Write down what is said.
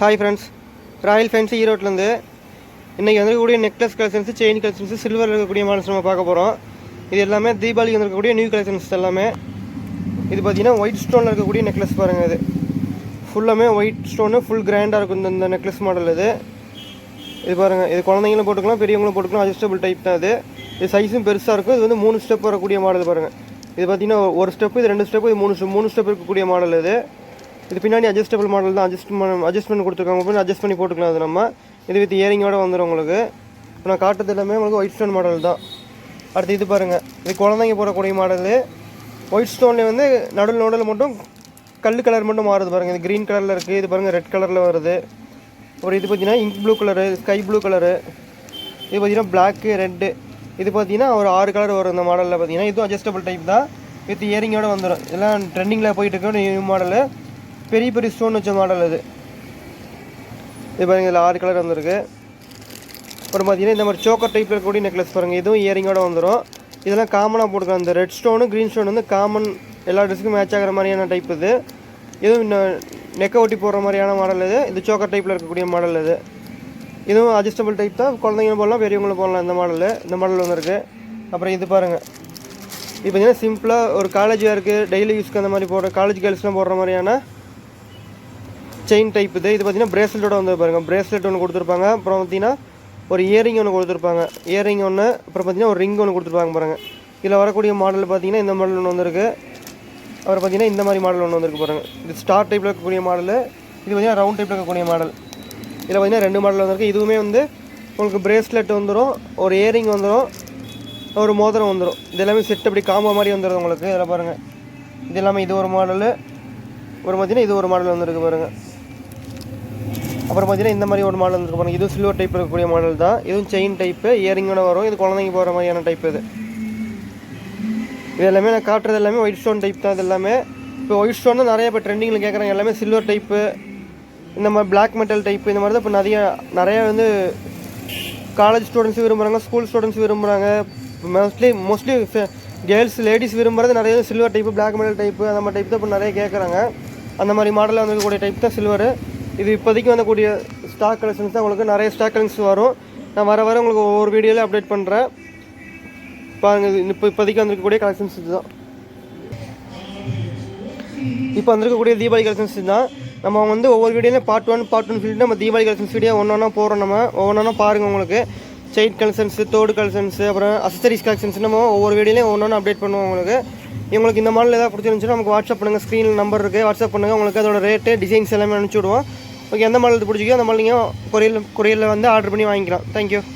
Hi friends Royal fancy ஈரோட்லேருந்து இன்றைக்கி வந்துருக்கக்கூடிய நெக்லஸ் கலெக்ஷன்ஸ் செயின் கலெக்ஷன்ஸு சில்வரில் இருக்கக்கூடிய மாடல்ஸ் நம்ம பார்க்க போகிறோம் இது எல்லாமே தீபாவளிக்கு வந்திருக்கக்கூடிய நியூ கலெக்ஷன்ஸ் எல்லாமே. இது பார்த்தீங்கன்னா ஒயிட் ஸ்டோனில் இருக்கக்கூடிய நெக்லஸ் பாருங்கள் இது. ஃபுல்லாமே ஒயிட் ஸ்டோனு ஃபுல் கிராண்டாக இருக்கும் இந்த நெக்லஸ் மாடல் இது. இது பாருங்கள் இது குழந்தைங்களும் போட்டுக்கலாம் பெரியவங்களும் போட்டுக்கலாம் அட்ஜஸ்டபிள் டைப் தான் இது. இது சைஸும் பெருசாக இருக்கும். இது வந்து மூணு ஸ்டெப் வரக்கூடிய மாடல் பாருங்கள் இது பார்த்தீங்கன்னா ஒரு ஸ்டெப்பு இது ரெண்டு ஸ்டெப்பு இது மூணு மூணு ஸ்டெப் இருக்கக்கூடிய மாடல் இது. இது பின்னாடி அட்ஜஸ்டபிள் மாடல் தான். அட்ஜஸ்ட் அட்ஜஸ்ட்மெண்ட் கொடுத்துருக்காங்க. போய் அட்ஜஸ்ட் பண்ணி போட்டுக்கலாம் அது நம்ம. இது வித் இயரிங்கோட வந்துடும் உங்களுக்கு. இப்போ நான் காட்டுறது எல்லாமே உங்களுக்கு ஒயிட் ஸ்டோன் மாடல் தான். அடுத்து இது பாருங்கள் இது குழந்தைங்க போடக்கூடிய மாடலு ஒயிட் ஸ்டோன்லேயே வந்து நடுவில் நடுவில் மட்டும் கல் கலர் மட்டும் மாறுது பாருங்கள் இது க்ரீன் கலரில் இருக்குது இது பாருங்கள் ரெட் கலரில் வருது. ஒரு இது பார்த்தீங்கன்னா ink blue colour sky blue colour இது பார்த்தீங்கன்னா பிளாக்கு ரெட்டு இது பார்த்தீங்கன்னா ஒரு ஆறு கலர் வரும் இந்த மாடலில் பார்த்தீங்கன்னா இதுவும் அட்ஜஸ்டபிள் டைப் தான். வித் இயரிங்கோட வந்துடும் இதெல்லாம் ட்ரெண்டிங்கில் போயிட்டு இருக்க நியூ மாடலு பெரிய பெரிய ஸ்டோன் வச்ச மாடல் அது. இது பாருங்கள் இதில் ஆறு கலர் வந்திருக்கு. அப்புறம் பார்த்தீங்கன்னா இந்த மாதிரி சோக்கர் டைப்பில் இருக்கக்கூடிய நெக்லஸ் பாருங்கள் இதுவும் இயரிங்கோட வந்துடும் இதெல்லாம் காமனாக போட்டுக்கலாம். இந்த ரெட் ஸ்டோனு க்ரீன் ஸ்டோன் வந்து காமன் எல்லா ட்ரெஸ்ஸுக்கும் மேட்ச் ஆகிற மாதிரியான டைப் இது. இதுவும் இன்னும் நெக்கை ஒட்டி போடுற மாதிரியான மாடல் இது. இது சோக்கர் டைப்பில் இருக்கக்கூடிய மாடல் இது. இதுவும் அட்ஜஸ்டபிள் டைப் தான். குழந்தைங்களும் போடலாம் பெரியவங்களும் போடலாம் இந்த மாடலு இந்த மாடல் வந்துருக்கு. அப்புறம் இது பாருங்கள் இது பார்த்தீங்கன்னா சிம்பிளாக ஒரு காலேஜ் இருக்குது டெய்லி யூஸ்க்கு அந்த மாதிரி போடுற காலேஜ் கேர்ள்ஸ்லாம் போடுற மாதிரியான செயின் டைப் இது. இது பார்த்தீங்கன்னா பிரேஸ்லெட்டோட வந்து பாருங்கள் பிரேஸ்லெட் ஒன்று கொடுத்துருப்பாங்க. அப்புறம் பார்த்தீங்கன்னா ஒரு இயரிங் ஒன்று கொடுத்துருப்பாங்க. இயரிங் ஒன்று அப்புறம் பார்த்தீங்கன்னா ஒரு ரிங் ஒன்று கொடுத்துருப்பாங்க பாருங்கள் இதில் வரக்கூடிய மாடல் பார்த்தீங்கன்னா இந்த மாடல் ஒன்று வந்திருக்கு. அப்புறம் பார்த்தீங்கன்னா இந்த மாதிரி மாடல் ஒன்று வந்திருக்கு பாருங்கள் இது ஸ்டார் டைப்பில் இருக்கக்கூடிய மாடல் இது பார்த்தீங்கன்னா ரவுண்ட் டைப்பில் இருக்கக்கூடிய மாடல் இதில் பார்த்தீங்கன்னா ரெண்டு மாடல் வந்திருக்கு. இதுவுமே வந்து உங்களுக்கு பிரேஸ்லெட் வந்துடும் ஒரு இயரிங் வந்துடும் ஒரு மோதிரம் வந்துடும் இது எல்லாமே செட் அப்படி காம்போ மாதிரி வந்துடும் உங்களுக்கு. இதில் பாருங்கள் இது எல்லாமே இது ஒரு மாடலு ஒரு பார்த்தீங்கன்னா இது ஒரு மாடல் வந்துருக்கு பாருங்கள் அப்புறம் பார்த்தீங்கன்னா இந்த மாதிரி ஒரு மாடல் வந்துருக்கு. பாருங்கள் இதுவும் சில்வர் டைப் இருக்கக்கூடிய மாடல் தான். இதுவும் செயின் டைப்பு இயரிங்கோட வரும். இது குழந்தைங்க போகிற மாதிரியான டைப் இது. இது எல்லாமே நான் காட்டுறது எல்லாமே ஒயிட் ஸ்டோன் டைப் தான் இது எல்லாமே. இப்போ ஒயிட் ஸ்டோன் தான் நிறைய இப்போ ட்ரெண்டிங்கில் கேட்குறாங்க எல்லாமே சில்வர் டைப்பு இந்த மாதிரி பிளாக் மெட்டல் டைப் இந்த மாதிரி தான் இப்போ நிறைய நிறைய வந்து காலேஜ் ஸ்டூடெண்ட்ஸ் விரும்புகிறாங்க ஸ்கூல் ஸ்டூடெண்ட்ஸ் விரும்புகிறாங்க மோஸ்ட்லி மோஸ்ட்லி கேர்ள்ஸ் லேடிஸ் விரும்புகிறது நிறைய silver type black metal type அந்த மாதிரி டைப் தான் இப்போ நிறைய கேட்குறாங்க அந்த மாதிரி மாடலில் வந்துருக்கக்கூடிய டைப் தான் சில்வரு இது இப்போதைக்கு வந்தக்கூடிய ஸ்டாக் கலெக்ஷன்ஸ் தான் உங்களுக்கு நிறைய ஸ்டாக் கலெக்ஷன்ஸ் வரும். நான் வர வர உங்களுக்கு ஒவ்வொரு வீடியோவில் அப்டேட் பண்ணுறேன் பாருங்கள் இது இப்போ இப்போதைக்கு வந்திருக்கக்கூடிய கலெக்ஷன்ஸ் இதுதான். இப்போ வந்திருக்கக்கூடிய தீபாவளி கலெக்ஷன்ஸ் தான் நம்ம வந்து ஒவ்வொரு வீடியோலையும் பார்ட் ஒன் பார்ட் ஒன் சொல்லிட்டு நம்ம தீபாவளி கலெக்ஷன்ஸ் வீடியோ ஒன்று ஒன்றா போகிறோம் நம்ம. ஒவ்வொன்றா பாருங்கள் உங்களுக்கு. செயின் கலெக்ஷன்ஸு தோடு கலெக்ஷன்ஸு அப்புறம் அசசரிஸ் கலெக்ஷன்ஸ் நம்ம ஒவ்வொரு வீடியோலையும் ஒன்று ஒன்று அப்டேட் பண்ணுவோம் உங்களுக்கு. உங்களுக்கு இந்த மாடல் ஏதாவது பிடிச்சிருந்துச்சுன்னா நமக்கு வாட்ஸ்அப் பண்ணுங்கள் ஸ்க்ரீனில் நம்பர் இருக்குது வாட்ஸ்அப் பண்ணுங்கள் உங்களுக்கு அதோட ரேட்டு டிசைன்ஸ் எல்லாமே அனுப்பிச்சி விடுவோம். ஓகே எந்த மாடல் பிடிச்சிக்கோ அந்த மாடல் நீங்கள் கொரியரில் கொரியலில் வந்து ஆர்டர் பண்ணி வாங்கிக்கலாம். தேங்க்யூ